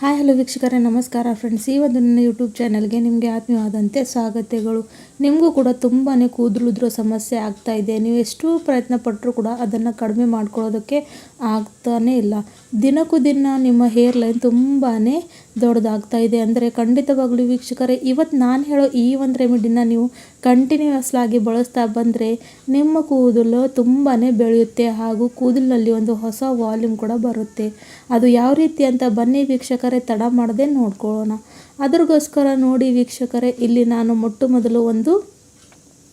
Hi, hello ವೀಕ್ಷಕರೇ, ನಮಸ್ಕಾರ friends ಈ ಒಂದು ನನ್ನ ಯೂಟ್ಯೂಬ್ ಚಾನಲ್ಗೆ ನಿಮಗೆ ಆತ್ಮೀಯವಾದಂತೆ ಸ್ವಾಗತಗಳು. ನಿಮಗೂ ಕೂಡ ತುಂಬಾ ಕೂದಲುದ್ರೋ ಸಮಸ್ಯೆ ಆಗ್ತಾ ಇದೆ. ನೀವು ಎಷ್ಟು ಪ್ರಯತ್ನ ಪಟ್ಟರೂ ಕೂಡ ಅದನ್ನು ಕಡಿಮೆ ಮಾಡ್ಕೊಳ್ಳೋದಕ್ಕೆ ಆಗ್ತಾನೇ ಇಲ್ಲ. ದಿನಕ್ಕೂ ದಿನ ನಿಮ್ಮ ಹೇರ್ ಲೈನ್ ತುಂಬಾ ದೊಡ್ಡದಾಗ್ತಾ ಇದೆ. ಅಂದರೆ ಖಂಡಿತವಾಗ್ಲೂ ವೀಕ್ಷಕರೇ ಇವತ್ತು ನಾನು ಹೇಳೋ ಈ ಒಂದು ರೆಮಿಡಿನ ನೀವು ಕಂಟಿನ್ಯೂಸ್ ಆಗಿ ಬಳಸ್ತಾ ಬಂದರೆ ನಿಮ್ಮ ಕೂದಲು ತುಂಬಾ ಬೆಳೆಯುತ್ತೆ ಹಾಗೂ ಕೂದಲಿನಲ್ಲಿ ಒಂದು ಹೊಸ ವಾಲ್ಯೂಮ್ ಕೂಡ ಬರುತ್ತೆ. ಅದು ಯಾವ ರೀತಿ ಅಂತ ಬನ್ನಿ ವೀಕ್ಷಕರೇ. ತಡ ಮಾಡದೆ ನೋಡ್ಕೊಳ್ಳೋಣ. ಅದ್ರಗೋಸ್ಕರ ನೋಡಿ ವೀಕ್ಷಕರೇ, ಇಲ್ಲಿ ನಾನು ಮೊಟ್ಟ ಮೊದಲು ಒಂದು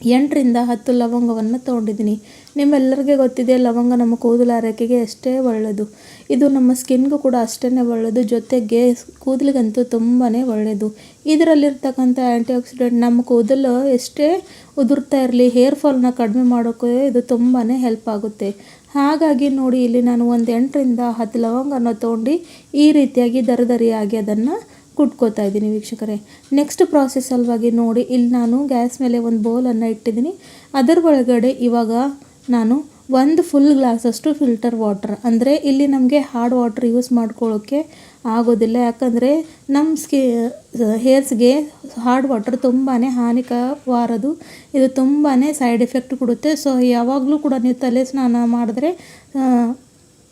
ಎಂಟರಿಂದ ಹತ್ತು ಲವಂಗವನ್ನು ತೊಗೊಂಡಿದ್ದೀನಿ. ನಿಮ್ಮೆಲ್ಲರಿಗೆ ಗೊತ್ತಿದೆ, ಲವಂಗ ನಮ್ಮ ಕೂದಲು ಆರೈಕೆಗೆ ಅಷ್ಟೇ ಒಳ್ಳೆಯದು ಇದು ನಮ್ಮ ಸ್ಕಿನ್ಗೂ ಕೂಡ ಅಷ್ಟೇ ಒಳ್ಳೆಯದು ಜೊತೆಗೆ ಕೂದಲಿಗಂತೂ ತುಂಬಾ ಒಳ್ಳೆಯದು ಇದರಲ್ಲಿರ್ತಕ್ಕಂಥ ಆ್ಯಂಟಿ ಆಕ್ಸಿಡೆಂಟ್ ನಮ್ಮ ಕೂದಲು ಎಷ್ಟೇ ಉದುರ್ತಾ ಇರಲಿ, ಹೇರ್ ಫಾಲ್ನ ಕಡಿಮೆ ಮಾಡೋಕ್ಕೆ ಇದು ತುಂಬಾ ಹೆಲ್ಪ್ ಆಗುತ್ತೆ. ಹಾಗಾಗಿ ನೋಡಿ, ಇಲ್ಲಿ ನಾನು ಒಂದು ಎಂಟರಿಂದ ಹತ್ತು ಲವಂಗನ ತೊಗೊಂಡು ಈ ರೀತಿಯಾಗಿ ದರದರಿಯಾಗಿ ಅದನ್ನು ಕುಟ್ಕೋತಾ ಇದ್ದೀನಿ ವೀಕ್ಷಕರೇ. ನೆಕ್ಸ್ಟ್ ಪ್ರಾಸೆಸ್ ಸಲುವಾಗಿ ನೋಡಿ, ಇಲ್ಲಿ ನಾನು ಗ್ಯಾಸ್ ಮೇಲೆ ಒಂದು ಬೌಲನ್ನು ಇಟ್ಟಿದ್ದೀನಿ. ಅದರ ಒಳಗಡೆ ಇವಾಗ ನಾನು ಒಂದು ಫುಲ್ ಗ್ಲಾಸಷ್ಟು ಫಿಲ್ಟರ್ ವಾಟರ್ ಅಂದರೆ ಇಲ್ಲಿ ನಮಗೆ ಹಾರ್ಡ್ ವಾಟರ್ ಯೂಸ್ ಮಾಡ್ಕೊಳ್ಳೋಕ್ಕೆ ಆಗೋದಿಲ್ಲ. ಯಾಕಂದರೆ ನಮ್ಮ ಸ್ಕಿ ಹೇರ್ಸ್ಗೆ ಹಾರ್ಡ್ ವಾಟರ್ ತುಂಬಾ ಹಾನಿಕರವಾರದು. ಇದು ತುಂಬಾ ಸೈಡ್ ಎಫೆಕ್ಟ್ ಕೊಡುತ್ತೆ. ಸೊ ಯಾವಾಗಲೂ ಕೂಡ ನೀವು ತಲೆ ಸ್ನಾನ ಮಾಡಿದ್ರೆ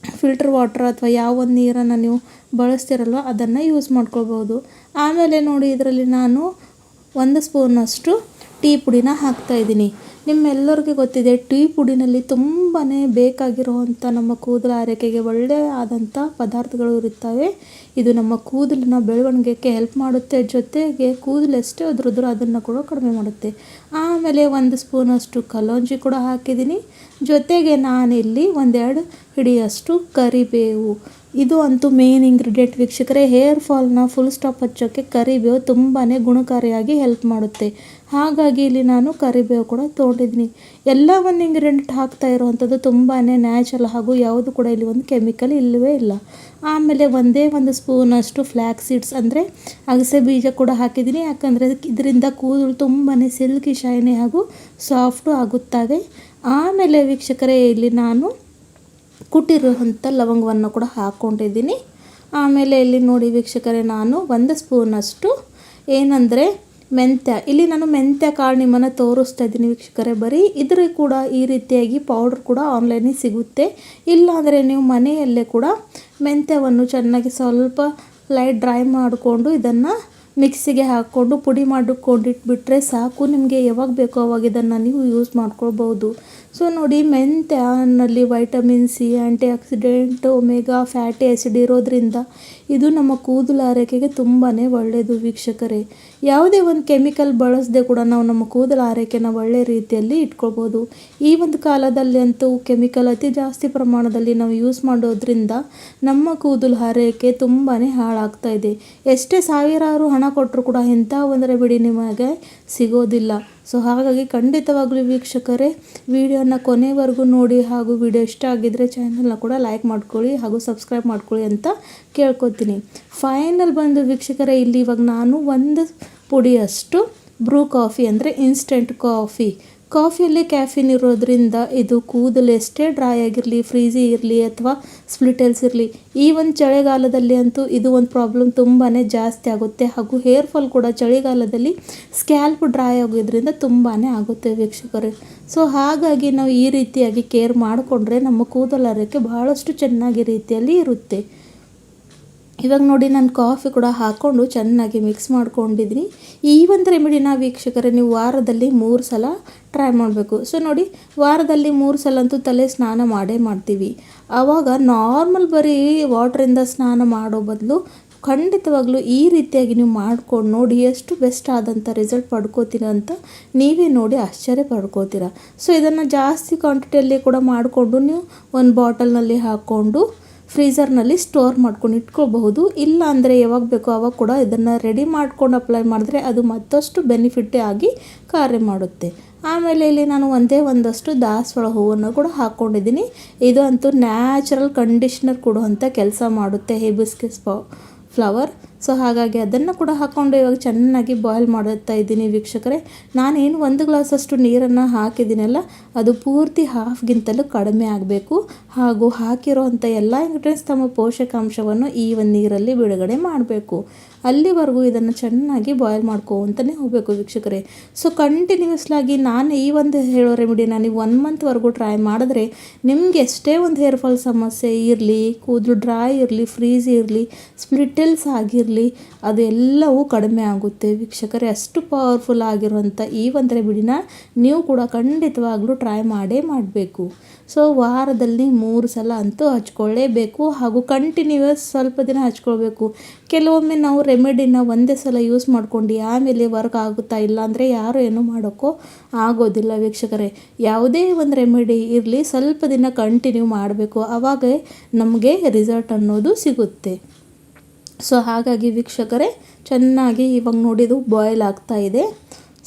ಫಿಲ್ಟರ್ ವಾಟರ್ ಅಥವಾ ಯಾವ ಒಂದು ನೀರನ್ನು ನೀವು ಬಳಸ್ತಿರಲ್ವ, ಅದನ್ನು ಯೂಸ್ ಮಾಡ್ಕೊಳ್ಬೋದು ಆಮೇಲೆ ನೋಡಿ, ಇದರಲ್ಲಿ ನಾನು ಒಂದು ಸ್ಪೂನಷ್ಟು ಟೀ ಪುಡಿನ ಹಾಕ್ತಾಯಿದ್ದೀನಿ ನಿಮ್ಮೆಲ್ಲರಿಗೂ ಗೊತ್ತಿದೆ, ಟೀ ಪುಡಿನಲ್ಲಿ ತುಂಬಾ ಬೇಕಾಗಿರುವಂಥ ನಮ್ಮ ಕೂದಲ ಆರೈಕೆಗೆ ಒಳ್ಳೆಯ ಆದಂಥ ಪದಾರ್ಥಗಳು ಇರುತ್ತವೆ. ಇದು ನಮ್ಮ ಕೂದಲಿನ ಬೆಳವಣಿಗೆಗೆ ಹೆಲ್ಪ್ ಮಾಡುತ್ತೆ, ಜೊತೆಗೆ ಕೂದಲು ಎಷ್ಟೇ ಉದುರಿದ್ರೂ ಅದನ್ನು ಕೂಡ ಕಡಿಮೆ ಮಾಡುತ್ತೆ. ಆಮೇಲೆ ಒಂದು ಸ್ಪೂನಷ್ಟು ಕಲೋಂಜಿ ಕೂಡ ಹಾಕಿದ್ದೀನಿ. ಜೊತೆಗೆ ನಾನಿಲ್ಲಿ ಒಂದೆರಡು ಹಿಡಿಯಷ್ಟು ಕರಿಬೇವು. ಇದು ಅಂತೂ ಮೇನ್ ಇಂಗ್ರೀಡಿಯೆಂಟ್ ವೀಕ್ಷಕರೇ ಹೇರ್ ಫಾಲ್ನ ಫುಲ್ ಸ್ಟಾಪ್ ಹಚ್ಚೋಕ್ಕೆ ಕರಿಬೇವು ತುಂಬಾ ಗುಣಕಾರಿಯಾಗಿ ಹೆಲ್ಪ್ ಮಾಡುತ್ತೆ. ಹಾಗಾಗಿ ಇಲ್ಲಿ ನಾನು ಕರಿಬೇವು ಕೂಡ ತೊಗೊಂಡಿದ್ದೀನಿ. ಎಲ್ಲ ಒಂದು ಇಂಗ್ರೀಡಿಯೆಂಟ್ ಹಾಕ್ತಾ ಇರುವಂಥದ್ದು ತುಂಬಾ ನ್ಯಾಚುರಲ್ ಹಾಗೂ ಯಾವುದು ಕೂಡ ಇಲ್ಲಿ ಒಂದು ಕೆಮಿಕಲ್ ಇಲ್ಲವೇ ಇಲ್ಲ. ಆಮೇಲೆ ಒಂದೇ ಒಂದು ಸ್ಪೂನಷ್ಟು ಫ್ಲ್ಯಾಕ್ ಸೀಡ್ಸ್ ಅಂದರೆ ಅಗಸೆ ಬೀಜ ಕೂಡ ಹಾಕಿದ್ದೀನಿ. ಯಾಕಂದರೆ ಇದರಿಂದ ಕೂದಲು ತುಂಬಾ ಸಿಲ್ಕಿ ಶೈನಿ ಹಾಗೂ ಸಾಫ್ಟು ಆಗುತ್ತವೆ. ಆಮೇಲೆ ವೀಕ್ಷಕರೇ, ಇಲ್ಲಿ ನಾನು ಕುಟ್ಟಿರುವಂಥ ಲವಂಗವನ್ನು ಕೂಡ ಹಾಕ್ಕೊಂಡಿದ್ದೀನಿ. ಆಮೇಲೆ ಇಲ್ಲಿ ನೋಡಿ ವೀಕ್ಷಕರೇ, ನಾನು ಒಂದು ಸ್ಪೂನಷ್ಟು ಏನಂದರೆ ಮೆಂತ್ಯ. ಇಲ್ಲಿ ನಾನು ಮೆಂತ್ಯ ಕಾಳು ನಿಮ್ಮನ್ನು ತೋರಿಸ್ತಾ ಇದ್ದೀನಿ ವೀಕ್ಷಕರೇ, ಬರೀ ಇದ್ರ ಕೂಡ ಈ ರೀತಿಯಾಗಿ ಪೌಡ್ರ್ ಕೂಡ ಆನ್ಲೈನಿಗೆ ಸಿಗುತ್ತೆ. ಇಲ್ಲಾಂದರೆ ನೀವು ಮನೆಯಲ್ಲೇ ಕೂಡ ಮೆಂತ್ಯವನ್ನು ಚೆನ್ನಾಗಿ ಸ್ವಲ್ಪ ಲೈಟ್ ಡ್ರೈ ಮಾಡಿಕೊಂಡು ಇದನ್ನು ಮಿಕ್ಸಿಗೆ ಹಾಕ್ಕೊಂಡು ಪುಡಿ ಮಾಡಿಕೊಂಡಿಟ್ಬಿಟ್ರೆ ಸಾಕು. ನಿಮಗೆ ಯಾವಾಗ ಬೇಕೋ ಅವಾಗ ಇದನ್ನು ನೀವು ಯೂಸ್ ಮಾಡ್ಕೊಳ್ಬೋದು ಸೊ ನೋಡಿ ಮೆಂತ್ಯನಲ್ಲಿ vitamin C antioxidant omega fatty acid ಇರೋದ್ರಿಂದ ಇದು ನಮ್ಮ ಕೂದಲು ಆರೈಕೆಗೆ ತುಂಬಾ ಒಳ್ಳೆಯದು ವೀಕ್ಷಕರೇ. ಯಾವುದೇ ಒಂದು ಕೆಮಿಕಲ್ ಬಳಸದೆ ಕೂಡ ನಾವು ನಮ್ಮ ಕೂದಲು ಆರೈಕೆನ ಒಳ್ಳೆ ರೀತಿಯಲ್ಲಿ ಇಟ್ಕೊಳ್ಬೋದು. ಈ ಒಂದು ಕಾಲದಲ್ಲಿ ಅಂತೂ ಕೆಮಿಕಲ್ ಅತಿ ಜಾಸ್ತಿ ಪ್ರಮಾಣದಲ್ಲಿ ನಾವು ಯೂಸ್ ಮಾಡೋದ್ರಿಂದ ನಮ್ಮ ಕೂದಲು ಆರೈಕೆ ತುಂಬಾ ಹಾಳಾಗ್ತಾ ಇದೆ. ಎಷ್ಟೇ ಸಾವಿರಾರು ಹಣ ಕೊಟ್ಟರು ಕೂಡ ಇಂಥ ಒಂದರ ಬಿಡಿ ನಿಮಗೆ ಸಿಗೋದಿಲ್ಲ. ಸೊ ಹಾಗಾಗಿ ಖಂಡಿತವಾಗ್ಲೂ ವೀಕ್ಷಕರೇ, ವಿಡಿಯೋನ ಕೊನೆವರೆಗೂ ನೋಡಿ ಹಾಗೂ ವಿಡಿಯೋ ಇಷ್ಟ ಆಗಿದ್ದರೆ ಚಾನಲ್ನ ಕೂಡ ಲೈಕ್ ಮಾಡ್ಕೊಳ್ಳಿ ಹಾಗೂ ಸಬ್ಸ್ಕ್ರೈಬ್ ಮಾಡ್ಕೊಳ್ಳಿ ಅಂತ ಕೇಳ್ಕೊತೀನಿ. ಫೈನಲ್ ಬಂದು ವೀಕ್ಷಕರೇ, ಇಲ್ಲಿ ಇವಾಗ ನಾನು ಒಂದು ಪುಡಿಯಷ್ಟು ಬ್ರೂ ಕಾಫಿ ಅಂದರೆ ಇನ್ಸ್ಟೆಂಟ್ ಕಾಫಿ ಕಾಫಿಯಲ್ಲಿ ಕ್ಯಾಫಿನ್ ಇರೋದ್ರಿಂದ ಇದು ಕೂದಲು ಎಷ್ಟೇ ಡ್ರೈ ಆಗಿರಲಿ, ಫ್ರೀಜಿ ಇರಲಿ ಅಥವಾ ಸ್ಪ್ಲಿಟೆಲ್ಸ್ ಇರಲಿ, ಈ ಒಂದು ಚಳಿಗಾಲದಲ್ಲಿ ಅಂತೂ ಇದು ಒಂದು ಪ್ರಾಬ್ಲಮ್ ತುಂಬಾ ಜಾಸ್ತಿ ಆಗುತ್ತೆ. ಹಾಗೂ ಹೇರ್ ಫಾಲ್ ಕೂಡ ಚಳಿಗಾಲದಲ್ಲಿ ಸ್ಕ್ಯಾಲ್ಪ್ ಡ್ರೈ ಆಗೋದ್ರಿಂದ ತುಂಬಾ ಆಗುತ್ತೆ ವೀಕ್ಷಕರೇ. ಸೊ ಹಾಗಾಗಿ ನಾವು ಈ ರೀತಿಯಾಗಿ ಕೇರ್ ಮಾಡಿಕೊಂಡ್ರೆ ನಮ್ಮ ಕೂದಲು ಕೂದಲಾರಕ್ಕೆ ಬಹಳಷ್ಟು ಚೆನ್ನಾಗಿ ರೀತಿಯಲ್ಲಿ ಇರುತ್ತೆ. ಇವಾಗ ನೋಡಿ ನಾನು ಕಾಫಿ ಕೂಡ ಹಾಕ್ಕೊಂಡು ಚೆನ್ನಾಗಿ ಮಿಕ್ಸ್ ಮಾಡ್ಕೊಂಡಿದ್ದೀನಿ. ಈ ಒಂದು ರೆಮಿಡಿನ ವೀಕ್ಷಕರೇ, ನೀವು ವಾರದಲ್ಲಿ ಮೂರು ಸಲ ಟ್ರೈ ಮಾಡಬೇಕು. ಸೊ ನೋಡಿ, ವಾರದಲ್ಲಿ ಮೂರು ಸಲ ಅಂತೂ ತಲೆ ಸ್ನಾನ ಮಾಡೇ ಮಾಡ್ತೀವಿ. ಆವಾಗ ನಾರ್ಮಲ್ ಬರೀ ವಾಟ್ರಿಂದ ಸ್ನಾನ ಮಾಡೋ ಬದಲು ಖಂಡಿತವಾಗ್ಲೂ ಈ ರೀತಿಯಾಗಿ ನೀವು ಮಾಡ್ಕೊಂಡು ನೋಡಿ ಎಷ್ಟು ಬೆಸ್ಟ್ ಆದಂಥ ರಿಸಲ್ಟ್ ಪಡ್ಕೋತೀರ ಅಂತ ನೀವೇ ನೋಡಿ ಆಶ್ಚರ್ಯ ಪಡ್ಕೋತೀರ. ಸೊ ಇದನ್ನು ಜಾಸ್ತಿ ಕ್ವಾಂಟಿಟಿಯಲ್ಲಿ ಕೂಡ ಮಾಡಿಕೊಂಡು ನೀವು ಒಂದು ಬಾಟಲ್ನಲ್ಲಿ ಹಾಕ್ಕೊಂಡು ಫ್ರೀಝರ್ನಲ್ಲಿ ಸ್ಟೋರ್ ಮಾಡ್ಕೊಂಡು ಇಟ್ಕೋಬಹುದು. ಇಲ್ಲ ಅಂದರೆ ಯಾವಾಗ ಬೇಕೋ ಅವಾಗ ಕೂಡ ಇದನ್ನು ರೆಡಿ ಮಾಡ್ಕೊಂಡು ಅಪ್ಲೈ ಮಾಡಿದ್ರೆ ಅದು ಮತ್ತಷ್ಟು ಬೆನಿಫಿಟ್ಟೇ ಆಗಿ ಕಾರ್ಯ ಮಾಡುತ್ತೆ. ಆಮೇಲೆ ಇಲ್ಲಿ ನಾನು ಒಂದೇ ಒಂದಷ್ಟು ದಾಸವಾಳ ಹೂವನ್ನು ಕೂಡ ಹಾಕ್ಕೊಂಡಿದ್ದೀನಿ ಇದು ಅಂತೂ ನ್ಯಾಚುರಲ್ ಕಂಡೀಷ್ನರ್ ಕೊಡುವಂಥ ಕೆಲಸ ಮಾಡುತ್ತೆ. ಹಿಬಿಸ್ಕಿಸ್ ಫ್ಲವರ್. ಸೊ ಹಾಗಾಗಿ ಅದನ್ನು ಕೂಡ ಹಾಕ್ಕೊಂಡು ಇವಾಗ ಚೆನ್ನಾಗಿ ಬಾಯ್ಲ್ ಮಾಡುತ್ತಾ ಇದ್ದೀನಿ ವೀಕ್ಷಕರೇ. ನಾನೇನು ಒಂದು ಗ್ಲಾಸಷ್ಟು ನೀರನ್ನು ಹಾಕಿದ್ದೀನಲ್ಲ, ಅದು ಪೂರ್ತಿ ಹಾಫ್ಗಿಂತಲೂ ಕಡಿಮೆ ಆಗಬೇಕು. ಹಾಗೂ ಹಾಕಿರೋವಂಥ ಎಲ್ಲ ಇಂಗ್ರೀಡಿಯೆಂಟ್ಸ್ ತಮ್ಮ ಪೋಷಕಾಂಶವನ್ನು ಈ ಒಂದು ನೀರಲ್ಲಿ ಬಿಡುಗಡೆ ಮಾಡಬೇಕು. ಅಲ್ಲಿವರೆಗೂ ಇದನ್ನು ಚೆನ್ನಾಗಿ ಬಾಯ್ಲ್ ಮಾಡ್ಕೊತಲೇ ಹೋಗಬೇಕು ವೀಕ್ಷಕರೇ. ಸೊ ಕಂಟಿನ್ಯೂಸ್ಲಾಗಿ ನಾನು ಈ ಒಂದು ಹೇಳೋ ರೆಮಿಡಿನ ನೀವು ಒನ್ ಮಂತ್ವರೆಗೂ ಟ್ರೈ ಮಾಡಿದ್ರೆ ನಿಮಗೆ ಎಷ್ಟೇ ಒಂದು ಹೇರ್ ಫಾಲ್ ಸಮಸ್ಯೆ ಇರಲಿ, ಕೂದಲು ಡ್ರೈ ಇರಲಿ ಫ್ರೀಸ್ ಇರಲಿ ಸ್ಪ್ಲಿಟಲ್ಸ್ ಆಗಿರಲಿ, ಅದೆಲ್ಲವೂ ಕಡಿಮೆ ಆಗುತ್ತೆ. ವೀಕ್ಷಕರೇ, ಅಷ್ಟು ಪವರ್ಫುಲ್ ಆಗಿರುವಂಥ ಈ ಒಂದು ರೆಮಿಡಿನ ನೀವು ಕೂಡ ಖಂಡಿತವಾಗ್ಲೂ ಟ್ರೈ ಮಾಡೇ ಮಾಡಬೇಕು. ಸೊ ವಾರದಲ್ಲಿ ಮೂರು ಸಲ ಅಂತೂ ಹಚ್ಕೊಳ್ಳೇಬೇಕು ಹಾಗೂ ಕಂಟಿನ್ಯೂಯಸ್ ಸ್ವಲ್ಪ ದಿನ ಹಚ್ಕೊಳ್ಬೇಕು. ಕೆಲವೊಮ್ಮೆ ನಾವು ರೆಮಿಡಿನ ಒಂದೇ ಸಲ ಯೂಸ್ ಮಾಡ್ಕೊಂಡು ಆಮೇಲೆ ವರ್ಕ್ ಆಗುತ್ತಾ ಇಲ್ಲ ಅಂದರೆ ಯಾರು ಏನೂ ಮಾಡೋಕ್ಕೋ ಆಗೋದಿಲ್ಲ ವೀಕ್ಷಕರೇ. ಯಾವುದೇ ಒಂದು ರೆಮಿಡಿ ಇರಲಿ, ಸ್ವಲ್ಪ ದಿನ ಕಂಟಿನ್ಯೂ ಮಾಡಬೇಕು. ಆವಾಗ ನಮಗೆ ರಿಸಲ್ಟ್ ಅನ್ನೋದು ಸಿಗುತ್ತೆ. ಸೊ ಹಾಗಾಗಿ ವೀಕ್ಷಕರೇ, ಚೆನ್ನಾಗಿ ಇವಾಗ ನೋಡಿದು ಬಾಯ್ಲ್ ಆಗ್ತಾ ಇದೆ.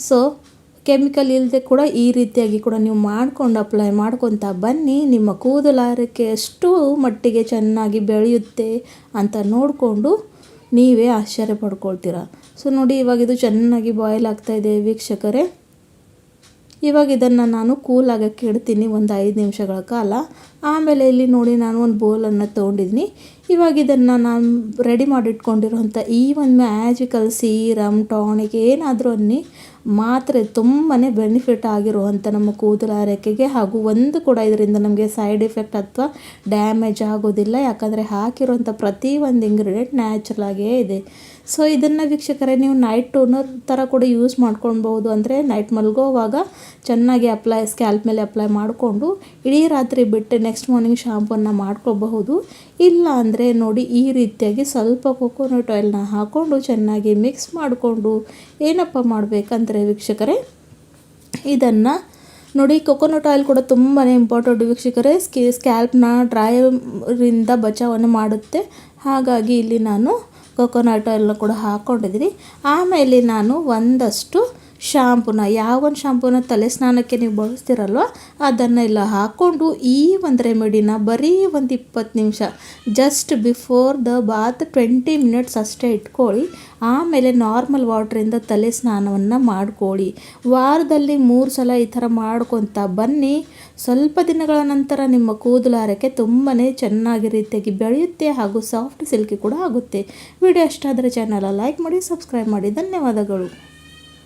ಸೊ ಕೆಮಿಕಲ್ ಇಲ್ಲದೆ ಕೂಡ ಈ ರೀತಿಯಾಗಿ ಕೂಡ ನೀವು ಮಾಡ್ಕೊಂಡು ಅಪ್ಲೈ ಮಾಡ್ಕೊತಾ ಬನ್ನಿ. ನಿಮ್ಮ ಕೂದಲಾರಕ್ಕೆ ಎಷ್ಟು ಮಟ್ಟಿಗೆ ಚೆನ್ನಾಗಿ ಬೆಳೆಯುತ್ತೆ ಅಂತ ನೋಡಿಕೊಂಡು ನೀವೇ ಆಶ್ಚರ್ಯ ಪಡ್ಕೊಳ್ತೀರ. ಸೊ ನೋಡಿ ಇವಾಗ ಇದು ಚೆನ್ನಾಗಿ ಬಾಯ್ಲ್ ಆಗ್ತಾಯಿದೆ ವೀಕ್ಷಕರೇ. ಇವಾಗ ಇದನ್ನು ನಾನು ಕೂಲ್ ಆಗೋಕ್ಕೆ ಇಡ್ತೀನಿ ಒಂದು ಐದು ನಿಮಿಷಗಳ ಕಾಲ. ಆಮೇಲೆ ಇಲ್ಲಿ ನೋಡಿ ನಾನು ಒಂದು ಬೌಲನ್ನು ತೊಗೊಂಡಿದ್ದೀನಿ ಇವಾಗ ಇದನ್ನು ನಾನು ರೆಡಿ ಮಾಡಿಟ್ಕೊಂಡಿರುವಂಥ ಈ ಒಂದು ಮ್ಯಾಜಿಕಲ್ ಸೀರಮ್ ಟಾನಿಕ್ ಏನಾದರೂ ಅನ್ನಿ, ಮಾತ್ರೆ ತುಂಬಾ ಬೆನಿಫಿಟ್ ಆಗಿರುವಂಥ ನಮ್ಮ ಕೂದಲ ಆರೈಕೆಗೆ ಹಾಗೂ ಒಂದು ಕೂಡ ಇದರಿಂದ ನಮಗೆ ಸೈಡ್ ಎಫೆಕ್ಟ್ ಅಥವಾ ಡ್ಯಾಮೇಜ್ ಆಗೋದಿಲ್ಲ. ಯಾಕಂದರೆ ಹಾಕಿರುವಂಥ ಪ್ರತಿ ಒಂದು ಇಂಗ್ರೀಡಿಯೆಂಟ್ ನ್ಯಾಚುರಲ್ ಆಗಿಯೇ ಇದೆ. ಸೊ ಇದನ್ನು ವೀಕ್ಷಕರೇ, ನೀವು ನೈಟ್ ಟೋನರ್ ಥರ ಕೂಡ ಯೂಸ್ ಮಾಡ್ಕೊಳ್ಬೋದು ಅಂದರೆ ನೈಟ್ ಮಲ್ಗೋವಾಗ ಚೆನ್ನಾಗಿ ಅಪ್ಲೈ ಸ್ಕ್ಯಾಲ್ಪ್ ಮೇಲೆ ಅಪ್ಲೈ ಮಾಡಿಕೊಂಡು ಇಡೀ ರಾತ್ರಿ ಬಿಟ್ಟು ನೆಕ್ಸ್ಟ್ ಮಾರ್ನಿಂಗ್ ಶಾಂಪನ್ನು ಮಾಡ್ಕೋಬಹುದು ಇಲ್ಲ ಅಂದರೆ ನೋಡಿ, ಈ ರೀತಿಯಾಗಿ ಸ್ವಲ್ಪ ಕೊಕೊನಟ್ ಆಯಿಲ್ನ ಹಾಕ್ಕೊಂಡು ಚೆನ್ನಾಗಿ ಮಿಕ್ಸ್ ಮಾಡಿಕೊಂಡು ಏನಪ್ಪ ಮಾಡಬೇಕಂದ್ರೆ ವೀಕ್ಷಕರೇ, ಇದನ್ನು ನೋಡಿ ಕೊಕೊನಟ್ ಆಯಿಲ್ ಕೂಡ ತುಂಬಾ ಇಂಪಾರ್ಟೆಂಟ್ ವೀಕ್ಷಕರೇ. ಸ್ಕಿ ಸ್ಕ್ಯಾಲ್ಪ್ನ ಡ್ರೈರಿಂದ ಬಚಾವನ್ನು ಮಾಡುತ್ತೆ. ಹಾಗಾಗಿ ಇಲ್ಲಿ ನಾನು ಕೊಕೊನಟ್ ಎಲ್ಲ ಕೂಡ ಹಾಕ್ಕೊಂಡಿದ್ದೀನಿ ಆಮೇಲೆ ನಾನು ಒಂದಷ್ಟು ಶಾಂಪುನ ಯಾವ ಒಂದು ಶಾಂಪೂನ ತಲೆ ಸ್ನಾನಕ್ಕೆ ನೀವು ಬಳಸ್ತಿರಲ್ವ ಅದನ್ನೆಲ್ಲ ಹಾಕ್ಕೊಂಡು ಈ ಒಂದು ರೆಮಿಡಿನ ಬರೀ ಒಂದು ಇಪ್ಪತ್ತು ನಿಮಿಷ just before the bath twenty minutes ಅಷ್ಟೇ ಇಟ್ಕೊಳ್ಳಿ, ಆಮೇಲೆ ನಾರ್ಮಲ್ ವಾಟ್ರಿಂದ ತಲೆ ಸ್ನಾನವನ್ನು ಮಾಡ್ಕೊಳ್ಳಿ. ವಾರದಲ್ಲಿ ಮೂರು ಸಲ ಈ ಥರ ಮಾಡ್ಕೊತ ಬನ್ನಿ. ಸ್ವಲ್ಪ ದಿನಗಳ ನಂತರ ನಿಮ್ಮ ಕೂದಲು ಕೂದಲಾರಕ್ಕೆ ತುಂಬಾ ಚೆನ್ನಾಗಿ ರೀತಿಯಾಗಿ ಬೆಳೆಯುತ್ತೆ ಹಾಗೂ ಸಾಫ್ಟ್ ಸಿಲ್ಕಿ ಕೂಡ ಆಗುತ್ತೆ. ವಿಡಿಯೋ ಇಷ್ಟ ಆದರೆ ಚಾನಲ ಲೈಕ್ ಮಾಡಿ ಸಬ್ಸ್ಕ್ರೈಬ್ ಮಾಡಿ. ಧನ್ಯವಾದಗಳು.